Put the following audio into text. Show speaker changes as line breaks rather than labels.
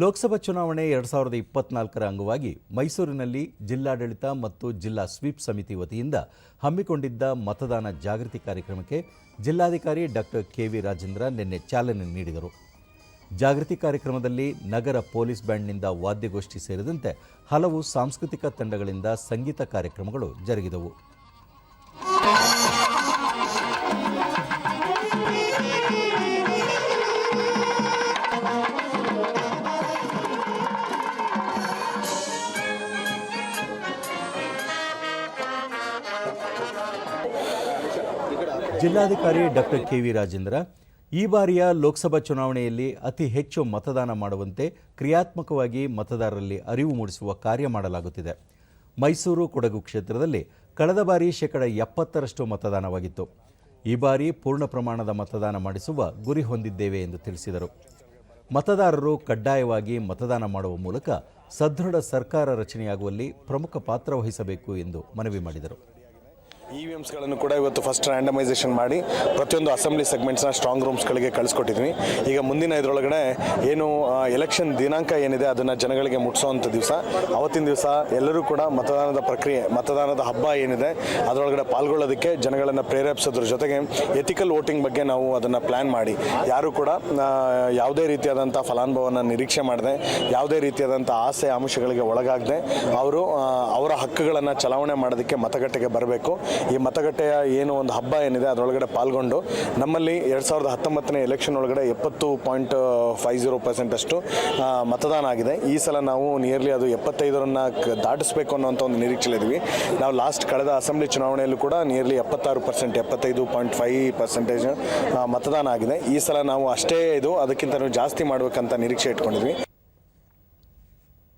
ಲೋಕಸಭಾ ಚುನಾವಣೆ ಎರಡು ಸಾವಿರದ ಇಪ್ಪತ್ನಾಲ್ಕರ ಅಂಗವಾಗಿ ಮೈಸೂರಿನಲ್ಲಿ ಜಿಲ್ಲಾಡಳಿತ ಮತ್ತು ಜಿಲ್ಲಾ ಸ್ವೀಪ್ ಸಮಿತಿ ವತಿಯಿಂದ ಹಮ್ಮಿಕೊಂಡಿದ್ದ ಮತದಾನ ಜಾಗೃತಿ ಕಾರ್ಯಕ್ರಮಕ್ಕೆ ಜಿಲ್ಲಾಧಿಕಾರಿ ಡಾಕ್ಟರ್ ಕೆ ವಿ ರಾಜೇಂದ್ರ ನಿನ್ನೆ ಚಾಲನೆ ನೀಡಿದರು. ಜಾಗೃತಿ ಕಾರ್ಯಕ್ರಮದಲ್ಲಿ ನಗರ ಪೊಲೀಸ್ ಬ್ಯಾಂಡ್ನಿಂದ ವಾದ್ಯಗೋಷ್ಠಿ ಸೇರಿದಂತೆ ಹಲವು ಸಾಂಸ್ಕೃತಿಕ ತಂಡಗಳಿಂದ ಸಂಗೀತ ಕಾರ್ಯಕ್ರಮಗಳು ಜರುಗಿದವು. ಜಿಲ್ಲಾಧಿಕಾರಿ ಡಾಕ್ಟರ್ ಕೆ ವಿ ರಾಜೇಂದ್ರ, ಈ ಬಾರಿಯ ಲೋಕಸಭಾ ಚುನಾವಣೆಯಲ್ಲಿ ಅತಿ ಹೆಚ್ಚು ಮತದಾನ ಮಾಡುವಂತೆ ಕ್ರಿಯಾತ್ಮಕವಾಗಿ ಮತದಾರರಲ್ಲಿ ಅರಿವು ಮೂಡಿಸುವ ಕಾರ್ಯ ಮಾಡಲಾಗುತ್ತಿದೆ. ಮೈಸೂರು ಕೊಡಗು ಕ್ಷೇತ್ರದಲ್ಲಿ ಕಳೆದ ಬಾರಿ ಶೇಕಡ ಎಪ್ಪತ್ತರಷ್ಟು ಮತದಾನವಾಗಿತ್ತು. ಈ ಬಾರಿ ಪೂರ್ಣ ಪ್ರಮಾಣದ ಮತದಾನ ಮಾಡಿಸುವ ಗುರಿ ಹೊಂದಿದ್ದೇವೆ ಎಂದು ತಿಳಿಸಿದರು. ಮತದಾರರು ಕಡ್ಡಾಯವಾಗಿ ಮತದಾನ ಮಾಡುವ ಮೂಲಕ ಸದೃಢ ಸರ್ಕಾರ ರಚನೆಯಾಗುವಲ್ಲಿ ಪ್ರಮುಖ ಪಾತ್ರ ವಹಿಸಬೇಕು ಎಂದು ಮನವಿ ಮಾಡಿದರು.
ಇ ವಿ ಎಮ್ಸ್ಗಳನ್ನು ಕೂಡ ಇವತ್ತು ಫಸ್ಟ್ ರ್ಯಾಂಡಮೈಸೇಷನ್ ಮಾಡಿ ಪ್ರತಿಯೊಂದು ಅಸೆಂಬ್ಲಿ ಸೆಗ್ಮೆಂಟ್ಸ್ನ ಸ್ಟ್ರಾಂಗ್ ರೂಮ್ಸ್ಗಳಿಗೆ ಕಳಿಸ್ಕೊಟ್ಟಿದ್ವಿ ಈಗ ಮುಂದಿನ ಇದರೊಳಗಡೆ ಏನು ಎಲೆಕ್ಷನ್ ದಿನಾಂಕ ಏನಿದೆ ಅದನ್ನು ಜನಗಳಿಗೆ ಮುಟ್ಟಿಸೋವಂಥ ದಿವಸ, ಅವತ್ತಿನ ದಿವಸ ಎಲ್ಲರೂ ಕೂಡ ಮತದಾನದ ಪ್ರಕ್ರಿಯೆ, ಮತದಾನದ ಹಬ್ಬ ಏನಿದೆ ಅದರೊಳಗಡೆ ಪಾಲ್ಗೊಳ್ಳೋದಕ್ಕೆ ಜನಗಳನ್ನು ಪ್ರೇರೇಪಿಸೋದ್ರ ಜೊತೆಗೆ ಎಥಿಕಲ್ ವೋಟಿಂಗ್ ಬಗ್ಗೆ ನಾವು ಅದನ್ನು ಪ್ಲ್ಯಾನ್ ಮಾಡಿ. ಯಾರು ಕೂಡ ಯಾವುದೇ ರೀತಿಯಾದಂಥ ಫಲಾನುಭವನ ನಿರೀಕ್ಷೆ ಮಾಡದೆ, ಯಾವುದೇ ರೀತಿಯಾದಂಥ ಆಸೆ ಅಂಶಗಳಿಗೆ ಒಳಗಾಗದೆ, ಅವರು ಅವರ ಹಕ್ಕುಗಳನ್ನು ಚಲಾವಣೆ ಮಾಡೋದಕ್ಕೆ ಮತಗಟ್ಟೆಗೆ ಬರಬೇಕು. ಈ ಮತಗಟ್ಟೆಯ ಏನು ಒಂದು ಹಬ್ಬ ಏನಿದೆ, ಅದರೊಳಗಡೆ ಪಾಲ್ಗೊಂಡು ನಮ್ಮಲ್ಲಿ ಎರಡು ಸಾವಿರದ ಹತ್ತೊಂಬತ್ತನೇ ಎಲೆಕ್ಷನ್ ಒಳಗಡೆ ಎಪ್ಪತ್ತು ಪಾಯಿಂಟ್ ಫೈವ್ ಜೀರೋ ಪರ್ಸೆಂಟ್ ಅಷ್ಟು ಮತದಾನ ಆಗಿದೆ. ಈ ಸಲ ನಾವು ನಿಯರ್ಲಿ ಅದು ಎಪ್ಪತ್ತೈದರನ್ನು ದಾಟಿಸ್ಬೇಕು ಅನ್ನೋಂಥ ಒಂದು ನಿರೀಕ್ಷೆಯಲ್ಲಿದ್ದೀವಿ ನಾವು ಲಾಸ್ಟ್ ಕಳೆದ ಅಸೆಂಬ್ಲಿ ಚುನಾವಣೆಯಲ್ಲೂ ಕೂಡ ನಿಯರ್ಲಿ ಎಪ್ಪತ್ತಾರು ಪರ್ಸೆಂಟ್ ಎಪ್ಪತ್ತೈದು ಪಾಯಿಂಟ್ ಫೈವ್ ಪರ್ಸೆಂಟೇಜ್ ಮತದಾನ ಆಗಿದೆ. ಈ ಸಲ ನಾವು ಅಷ್ಟೇ ಇದು, ಅದಕ್ಕಿಂತ ಜಾಸ್ತಿ ಮಾಡಬೇಕಂತ ನಿರೀಕ್ಷೆ ಇಟ್ಕೊಂಡಿದ್ವಿ.